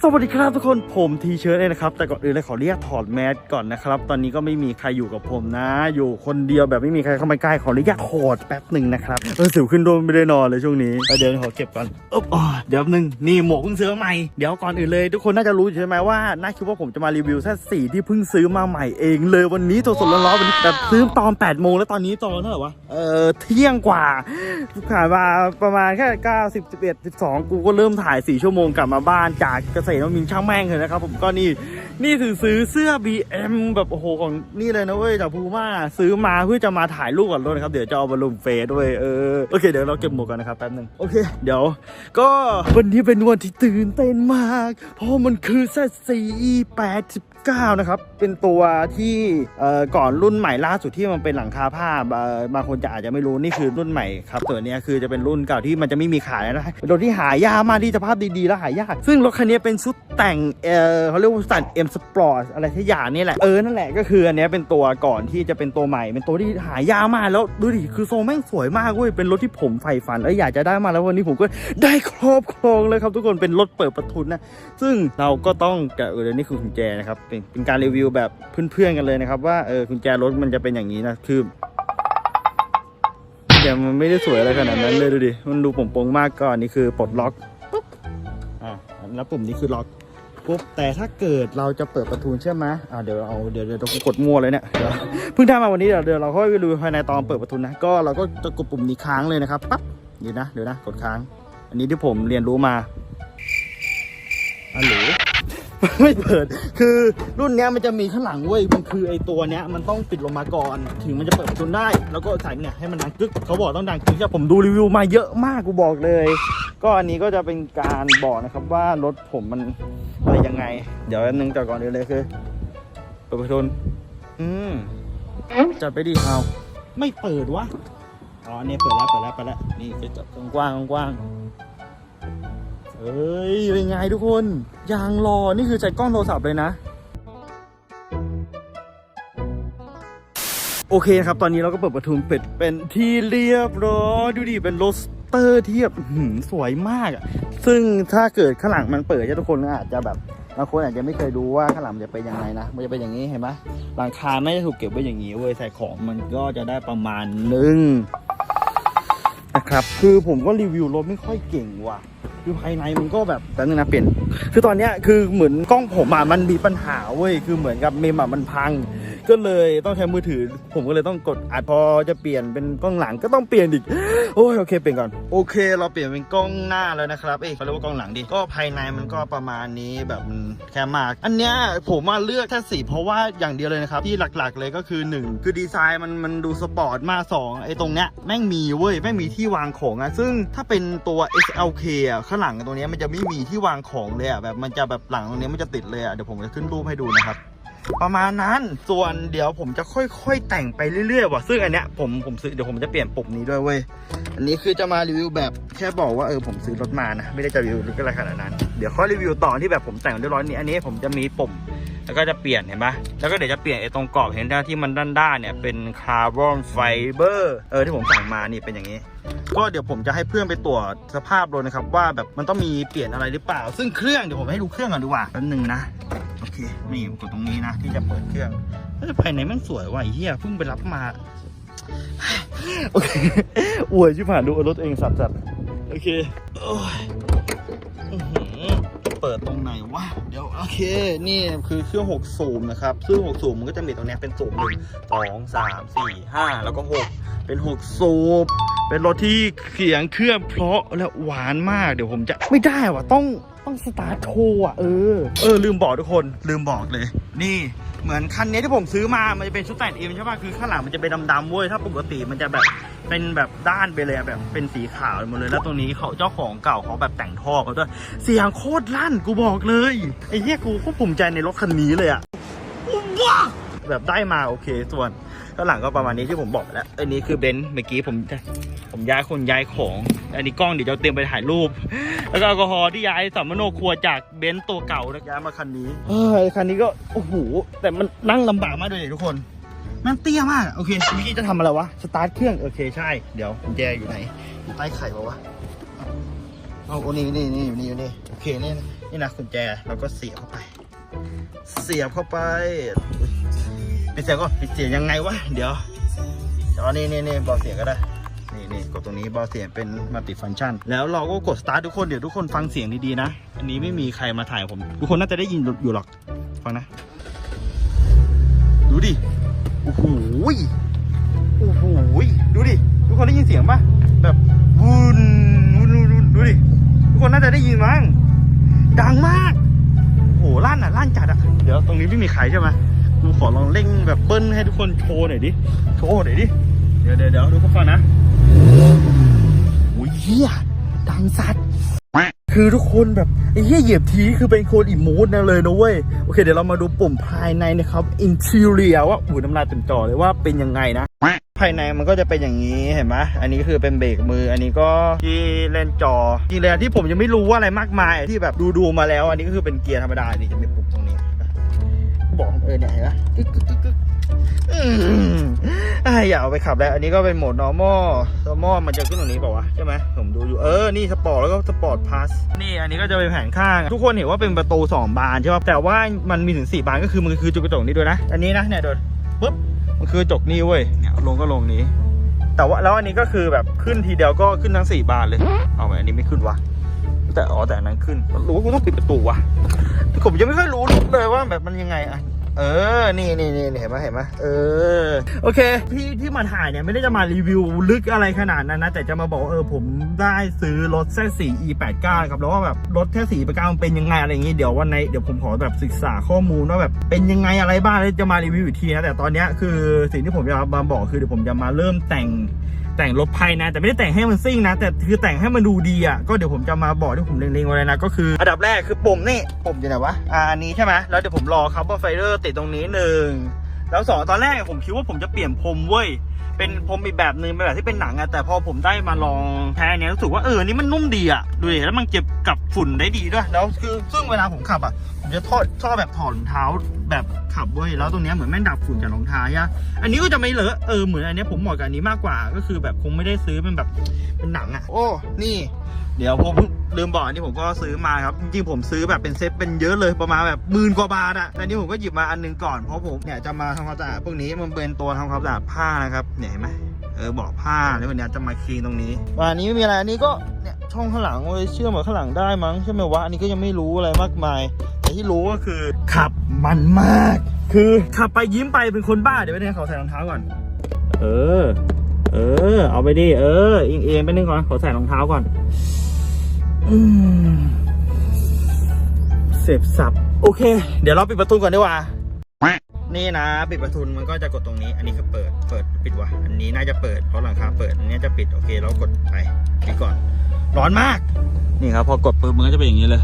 สวัสดีครับทุกคนผมทีเชิร์ตเลยนะครับ แต่ก่อนอื่นเลยขอเรียกถอดแมสก่อนนะครับ ตอนนี้ก็ไม่มีใครอยู่กับผมนะ อยู่คนเดียวแบบไม่มีใครเข้ามาใกล้ขออนุญาตถอดแป๊บหนึ่งนะครับเออสิวขึ้นโดนไม่ได้นอนเลยช่วงนี้เดี๋ยวขอเก็บก่อนอ๊บอ๋อเดี๋ยวแป๊บนึงนี่หมวกเพิ่งซื้อใหม่เดี๋ยวก่อนอื่นเลยทุกคนน่าจะรู้ใช่ไหมว่าน่าคิดว่าผมจะมารีวิวแค่สีที่เพิ่งซื้อมาใหม่เองเลยวันนี้สดร้อนๆวันนี้แบบซื้อตอน8โมงแล้วตอนนี้ตอนเท่าไหร่วะเออเที่ยงกว่าผ่านมาประมาณแค่9 10 11 12กูก็เริ่มถ่าย4ชั่วโมงกลับมาบ้านจากเกษตรนมินช่างแม่งเลยนะครับผมก็นี่นี่คือซื้อเสื้อ BM แบบโอ้โหของนี่เลยนะเว้ยจากพูม่าซื้อมาเพื่อจะมาถ่ายรูปกับรถนะครับเดี๋ยวจะเอามาลงเฟซด้วยเออโอเคเดี๋ยวเราเก็บหมวกกันนะครับแป๊บนึงโอเค เดี๋ยว ก็วันนี้เป็นวันที่ตื่นเต้นมาก เพราะมันคือเซตสี 9 นะครับ เป็นตัวที่ก่อนรุ่นใหม่ล่าสุดที่มันเป็นหลังคาผ้าบางคนจะอาจจะไม่รู้นี่คือรุ่นใหม่ครับตัวนี้คือจะเป็นรุ่นเก่าที่มันจะไม่มีขายแล้วนะเป็นรถที่หายากมากที่สภาพดีๆแล้วหายาก ซึ่งรถคันนี้เป็นชุดแต่งเออเขาเรียกว่าสันเอ็มสปอร์ตอะไรที่อย่างนี่แหละเออนั่นแหละก็คืออันนี้เป็นตัวก่อนที่จะเป็นตัวใหม่ เป็นตัวที่หายากมากแล้วดูดิคือโซแม่งสวยมากเว้ยเป็นรถที่ผมใฝ่ฝันเอออยากจะได้มาแล้ววันนี้ผมก็ได้ครอบครองเลยครับทุกคนเป็นรถเปิดประทุนนะซึ่งเราก็ต้องแกะเออนี่คือกุญแจนะครับเป็นเป็นการรีวิวแบบเพื่อนๆกันเลยนะครับ ว่าเออกุญแจรถมันจะเป็นอย่างนี้นะคือเดี๋ยวมันไม่ได้สวยอะไรขนาดนั้นเลยดูดิมันดูโป่งๆมากก่อนนี่คือปลดล็อกปุ๊บอ่าแล้วปุ่มนี้คือล็อกปุ๊บแต่ถ้าเกิดเราจะเปิดประตูใช่ไหมอ่าเดี๋ยวเอาเดี๋ยวเดี๋ยวต้องกดมั่วเลยเนี่ยเพิ่งทำมาวันนี้เดี๋ยวเดี๋ยวเราค่อยไปดูภายในตอนเปิดประตูนะก็เราก็จะกดปุ่มนี้ค้างเลยนะครับปั๊บเดี๋ยวนะเดี๋ยวนะกดค้าง อันนี้ที่ผมเรียนรู้มาอันหรู ไม่เปิด คือรุ่นเนี้ยมันจะมีข้างหลังเว้ย มันคือไอตัวเนี้ยมันต้องปิดลงมาก่อน ถึงมันจะเปิดประตูได้ แล้วก็ใส่เนี่ยให้มันดังกึก เขาบอกต้องดังกึกใช่ปะผมดูรีวิวมาเยอะมากกูบอกเลย ก็อันนี้ก็จะเป็นการบอกนะครับว่ารถผมมันอะไรยังไง เดี๋ยวอันนึงแต่ก่อนอื่นเลยคือเปิดประตูอืมจัดไปดิเอาไม่เปิดวะ อ๋อเนี่ยเปิดแล้วเปิดแล้วเปิดแล้ว นี่จะจับกว้างกว้าง เอ้ยเป็นไงทุกคนยางรอนี่คือใช้กล้องโทรศัพท์เลยนะ โอเคครับ ตอนนี้เราก็เปิดประทุนเป็ดเป็นที่เรียบร้อยดูดิเป็นโรสเตอร์ที่แบบสวยมากอะซึ่งถ้าเกิดข้างหลังมันเปิดจะทุกคนก็อาจจะแบบบางคนอาจจะไม่เคยดูว่าข้างหลังจะเป็นยังไงนะ มันจะเป็นอย่างนี้เห็นไหมหลังคาไม่ได้ถูกเก็บไว้อย่างนี้เว้ยใส่ของมันก็จะได้ประมาณนึงนะครับ คือผมก็รีวิวรถไม่ค่อยเก่งว่ะ คือภายในมันก็แบบแป๊บนึงนะเปลี่ยน คือตอนเนี้ยคือเหมือนกล้องผมอะมันมีปัญหาเว้ยคือเหมือนกับเมมอะมันพัง ก็เลยต้องใช้มือถือ ผมก็เลยต้องกดอัดพอจะเปลี่ยนเป็นกล้องหลังก็ต้องเปลี่ยนอีกโอ้ยโอเคเปลี่ยนก่อนโอเค เราเปลี่ยนเป็นกล้องหน้าแล้วนะครับเอ้ยเขาเรียกว่ากล้องหลังดิก็ภายในมันก็ประมาณนี้แบบแค่มาก อันเนี้ยผมมาเลือกแค่สีเพราะว่าอย่างเดียวเลยนะครับที่หลักๆเลยก็คือหนึ่งคือดีไซน์มันมันดูสปอร์ตมากสองไอ้ตรงเนี้ยแม่งมีเว้ยแม่งมีที่วางของอะซึ่งถ้าเป็นตัว SLK อะข้างหลังตรงเนี้ยมันจะไม่มีที่วางของเลยอะแบบมันจะแบบหลังตรงเนี้ยมันจะติดเลยอะเดี๋ยวผมจะขึ้นรูปให้ดูนะครับ ประมาณนั้นส่วนเดี๋ยวผมจะค่อย ๆ แต่งไปเรื่อยๆว่ะซึ่งอันเนี้ยผมผมซื้อเดี๋ยวผมจะเปลี่ยนปุ่มนี้ด้วยเว้ยอันนี้คือจะมารีวิวแบบแค่บอกว่าเออผมซื้อรถมานะไม่ได้จะรีวิวอะไรขนาดนั้นเดี๋ยวค่อยรีวิวตอนที่แบบผมแต่งเรียบร้อยนี่อันนี้ผมจะมีปุ่มแล้วก็จะเปลี่ยนเห็นปะแล้วก็เดี๋ยวจะเปลี่ยนไอ้ตรงกรอบเห็นไหมที่มันด้านๆเนี่ยเป็นคาร์บอนไฟเบอร์เออที่ผมสั่งมานี่เป็นอย่างนี้ ก็เดี๋ยวผมจะให้เพื่อนไปตรวจสภาพรถนะครับว่าแบบมันต้องมีเปลี่ยนอะไรหรือเปล่า ซึ่งเครื่องเดี๋ยวผมให้ดูเครื่องก่อนดีกว่าแป๊บนึงนะ เคนี่กดตรงนี้นะที่จะเปิดเครื่องแล้วภายในมันสวยว่ะเหี้ยเพิ่งไปรับมาโอเคอวยชิบหายดูรถเองสัตว์สัตว์โอเคโอ้ยเปิดตรงไหนวะเดี๋ยวโอเค นี่คือเครื่อง6สูบนะครับซึ่ง6สูบมันก็จะมีตรงนี้เป็นสูบหนึ่งสองสามสี่ห้าแล้วก็6เป็น6สูบ เป็นรถที่เสียงเครื่องเพราะและหวานมากเดี๋ยวผมจะไม่ได้ว่ะต้องต้องสตาร์ทโชว์อะเออเออลืมบอกทุกคนลืมบอกเลย นี่เหมือนคันนี้ที่ผมซื้อมา มันจะเป็นชุดแต่งเอ็มใช่ป่ะ คือข้างหลังมันจะเป็นดำๆเว้ย ถ้าปกติมันจะแบบเป็นแบบด้านไปเลยอะแบบเป็นสีขาวหมดเลย แล้วตรงนี้เขาเจ้าของเก่าเขาแบบแต่งท่อเขาด้วย เสียงโคตรลั่นกูบอกเลย ไอ้เหี้ยกูก็ภูมิใจในรถคันนี้เลยอะว้าแบบได้มาโอเค ส่วน ข้างหลังก็ประมาณนี้ที่ผมบอกไปแล้ว อันนี้คือเบนซ์เมื่อกี้ผมจะผมย้ายคนย้ายของ อันนี้กล้องเดี๋ยวจะเตรียมไปถ่ายรูป แล้วก็แอลกอฮอล์ที่ย้ายสัมมโนครัวจากเบนซ์ตัวเก่านะย้ายมาคันนี้เฮ้ยคันนี้ก็โอ้โหแต่มันนั่งลำบากมากเลยทุกคนมันเตี้ยมากอะโอเคเมื่อกี้จะทำอะไรวะสตาร์ทเครื่องโอเคใช่เดี๋ยวกุญแจอยู่ไหนอยู่ใต้ไข่ปะวะเอาโอ้นี่นี่นี่อยู่นี่อยู่นี่โอเคนี่นี่นะกุญแจเราก็เสียบเข้าไป เสียบเข้าไปอุ๊ย ปิดเสียงก่อนปิดเสียงยังไงวะเดี๋ยวเดี๋ยวนี่นี่นี่เบาเสียงก็ได้นี่นี่กดตรงนี้เบาเสียงเป็นมัลติฟังก์ชัน แล้วเราก็กดสตาร์ททุกคนเดี๋ยวทุกคนฟังเสียงดีๆนะ อันนี้ไม่มีใครมาถ่ายผม ทุกคนน่าจะได้ยินอยู่หรอกฟังนะ ดูดิโอ้โหโอ้โหดูดิทุกคนได้ยินเสียงปะแบบวุนวุนวุนวุนดูดิทุกคนน่าจะได้ยินมั้งดังมากโอ้โหลั่นอะลั่นจัดอะเดี๋ยวตรงนี้ไม่มีใครใช่ไหม กูขอลองเร่งแบบเบิ้ลให้ทุกคนโชว์หน่อยดิ โชว์หน่อยดิ เดี๋ยวเดี๋ยวเดี๋ยวทุกคนฟังนะโอ้ยเฮียดังสัตว์คือทุกคนแบบไอ้เหี้ยเหยียบทีคือเป็นคนอิมูดนะเลยนะเว้ย โอเคเดี๋ยวเรามาดูปุ่มภายในนะครับอินทีเรียว่าอูน้ำลายเต็มจอเลยว่าเป็นยังไงนะ ภายในมันก็จะเป็นอย่างนี้เห็นไหมอันนี้คือเป็นเบรกมือ อันนี้ก็ที่เล่นจอจริงเลยที่ผมยังไม่รู้ว่าอะไรมากมายที่แบบดูดูๆมาแล้ว อันนี้ก็คือเป็นเกียร์ธรรมดานี่จะมีปุ่มตรง บอกเออเนี่ยเห็นไหมกึกกึกกึกกึกอืมอะอย่าเอาไปขับแล้ว อันนี้ก็เป็นโหมด normal normal มันจะขึ้นตรงนี้เปล่าวะใช่ไหมผมดูอยู่ เออ นี่สปอร์ตแล้วก็สปอร์ตพลัสนี่อันนี้ก็จะเป็นแผงข้าง ทุกคนเห็นว่าเป็นประตู 2 บานใช่ป่ะแต่ว่ามันมีถึง 4 บานก็คือมันคือจุกกระจกนี้ด้วยนะ อันนี้นะเนี่ยโดนปุ๊บมันคือจกนี่เว้ยเนี่ยลงก็ลงนี้ แต่ว่าแล้วอันนี้ก็คือแบบขึ้นทีเดียวก็ขึ้นทั้ง 4 บานเลย เอาไหมอันนี้ไม่ขึ้นวะ แต่อ๋อแต่อันนั้นขึ้นรู้ว่ากูต้องปิดประตูวะผมยังไม่ค่อยรู้เลยว่าแบบมันยังไงอะเออ นี่นี่นี่เห็นไหมเห็นไหมเออ โอเค ที่ที่มาถ่ายเนี่ยไม่ได้จะมารีวิวลึกอะไรขนาดนั้นนะ แต่จะมาบอกเออผมได้ซื้อรถแค่สี่ e 8 9ครับ แล้วว่าแบบรถแค่สี่ e 8 9มันเป็นยังไงอะไรอย่างงี้ เดี๋ยววันในเดี๋ยวผมขอแบบศึกษาข้อมูลว่าแบบเป็นยังไงอะไรบ้างแล้วจะมารีวิวอีกทีนะ แต่ตอนเนี้ยคือสิ่งที่ผมจะมาบอกคือเดี๋ยวผมจะมาเริ่มแต่ง แต่งรถภายในแต่ไม่ได้แต่งให้มันซิ่งนะ แต่คือแต่งให้มันดูดีอะก็เดี๋ยวผมจะมาบอกที่ผมเล็งๆไว้เลยนะ ก็คืออันดับแรกคือปุ่มนี่ปุ่มอยู่ไหนวะอ่าอันนี้ใช่ไหมแล้วเดี๋ยวผมรอคาร์บอนไฟเดอร์ติดตรงนี้หนึ่งแล้วสองตอนแรกผมคิดว่าผมจะเปลี่ยนพรมเว้ย เป็นพรมอีกแบบหนึ่งเป็นแบบที่เป็นหนังอะแต่พอผมได้มาลองแท้เนี้ยรู้สึกว่าเออนี่มันนุ่มดีอะดูดิแล้วมันเก็บกับฝุ่นได้ดีด้วยแล้วคือซึ่งเวลาผมขับอะผมจะทอดชอบแบบถอดรองเท้าแบบขับเว้ยแล้วตรงเนี้ยเหมือนแม่งดับฝุ่นจากรองเท้าอะอันนี้ก็จะไม่เลอะเออเหมือนอันนี้ผมเหมาะกับอันนี้มากกว่าก็คือแบบคงไม่ได้ซื้อเป็นแบบเป็นหนังอะโอ้นี่ เดี๋ยวผมลืมบอกอันนี้ผมก็ซื้อมาครับ จริงๆผมซื้อแบบเป็นเซ็ตเป็นเยอะเลยประมาณแบบหมื่นกว่าบาทอะแต่อันนี้ผมก็หยิบมาอันหนึงก่อนเพราะผมเนี่ยจะมาทำความสะอาดพวกนี้มันเป็นตัวทำความสะอาดผ้านะครับเนี่ยเห็นไหมเออบอกผ้าแล้ววันนี้จะมาคลีนตรงนี้วันนี้ไม่มีอะไรอันนี้ก็เนี่ยช่องข้างหลังเว้ยเชื่อมกับข้างหลังได้มั้งใช่ไหมวะอันนี้ก็ยังไม่รู้อะไรมากมาย แต่ที่รู้ก็คือขับมันมาก คือขับไปยิ้มไปเป็นคนบ้าเดี๋ยวไปเนี่ยขอใส่รองเท้าก่อน เออ เออ เอาไปดิ เออเองเองไปนึงก่อน ขอใส่รองเท้าก่อนอืเสพสับ โอเค เดี๋ยวเราปิดประตูก่อนดีกว่า นี่นะ ปิดประตูมันก็จะกดตรงนี้ อันนี้คือเปิด เปิด ปิดวะอันนี้น่าจะเปิด เพราะหลังคาเปิด อันนี้จะปิด โอเค เรากดไปปิดก่อน ร้อนมาก นี่ครับ พอกดปุ๊บมันก็จะเป็นอย่างนี้เลย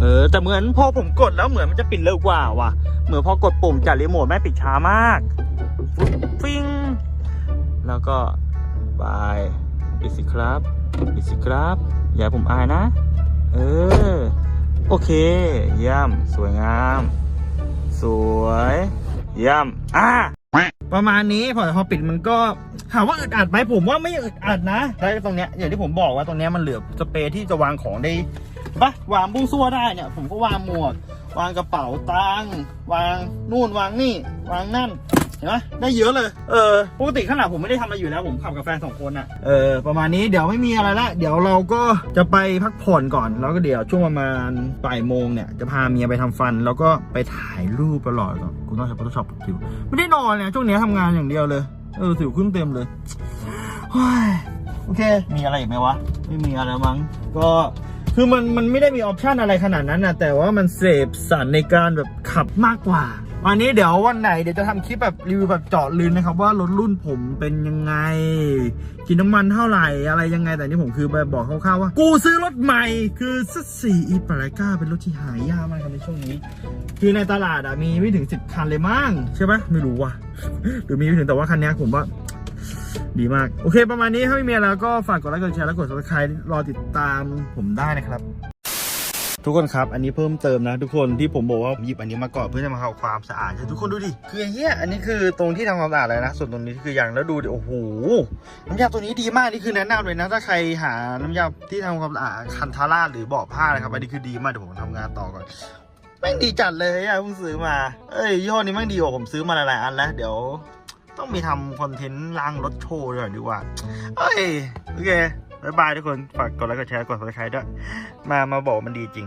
เออ แต่เหมือนพอผมกดแล้วเหมือนมันจะปิดเร็วกว่าว่ะ เหมือนพอกดปุ่มจากรีโมทแม่ปิดช้ามาก แล้วก็บายปิดสิครับปิดสิครับ อย่าผมอายนะ เออ โอเค เยี่ยม สวยงาม สวย เยี่ยม อะประมาณนี้พอพอปิดมันก็ถามว่าอึดอัดไหมผมว่าไม่อึดอัดนะแล้วตรงเนี้ยอย่างที่ผมบอกว่าตรงเนี้ยมันเหลือสเปรย์ที่จะวางของได้ปะวางบุ้งซั่วได้เนี่ย ผมก็วางหมวก วางกระเป๋าตังวางนู่นวางนี่ วางนั่น ห็นไหมได้เยอะเลย เออ ปกติข้างหลังผมไม่ได้ทำอะไรอยู่แล้ว ผมขับกับแฟนสองคนอะเออ ประมาณนี้เดี๋ยวไม่มีอะไรละ เดี๋ยวเราก็จะไปพักผ่อนก่อน แล้วก็เดี๋ยวช่วงประมาณบ่ายโมงเนี่ย จะพาเมียไปทำฟัน แล้วก็ไปถ่ายรูปตลอดก่อนกูต้องใช้ Photoshop คิวไม่ได้นอนเนี่ยช่วงนี้ทำงานอย่างเดียวเลย เออสิวขึ้นเต็มเลยเฮ้ยโอเค มีอะไรอีกไหมวะ ไม่มีอะไรมั้ง ก็ คือมันมันไม่ได้มีออปชันอะไรขนาดนั้นนะแต่ว่ามันเสพสันในการแบบขับมากกว่า วันนี้เดี๋ยววันไหนเดี๋ยวจะทำคลิปแบบรีวิวแบบเจาะลึกนะครับ ว่ารถรุ่นผมเป็นยังไง กินน้ำมันเท่าไหร่อะไรยังไงแต่นี่ผมคือไปบอกคร่าวๆว่า กูซื้อรถใหม่คือสักสี่อีปาร์ก้าเป็นรถที่หายากมากครับในช่วงนี้ คือในตลาดอะมีไม่ถึงสิบคันเลยมั้งใช่ปะไม่รู้ว่ะหรือมีไม่ถึงแต่ว่าคันเนี้ยผมว่าดีมาก โอเคประมาณนี้ถ้าไม่มีแล้วก็ฝากกดไลค์กดแชร์และกด subscribe รอติดตามผมได้นะครับ ทุกคนครับ อันนี้เพิ่มเติมนะทุกคนที่ผมบอกว่าผมหยิบอันนี้มาก่อนเพื่อจะมาทำความสะอาดทุกคนดูดิคือไอ้เนี้ยอันนี้คือตรงที่ทำความสะอาดเลยนะ ส่วนตรงนี้คืออย่างแล้วดูดิโอ้โหน้ำยาตัวนี้ดีมากนี่คือแนะนำเลยนะถ้าใครหาน้ำยาที่ทำความสะอาดคันทาร่าหรือเบาะผ้านะครับอันนี้คือดีมากเดี๋ยวผมทำงานต่อก่อนแม่งดีจัดเลยอะเพิ่งซื้อมาเอ้ยยี่ห้อนี้แม่งดีกว่าผมซื้อมาหลายๆอันแล้วเดี๋ยวต้องมีทำคอนเทนต์ล้างรถโชว์ด้วยดีกว่าเอ้ยโอเค บายบายทุกคน ฝากกดไลค์กดแชร์กด subscribe ด้วย มามาบอกมันดีจริง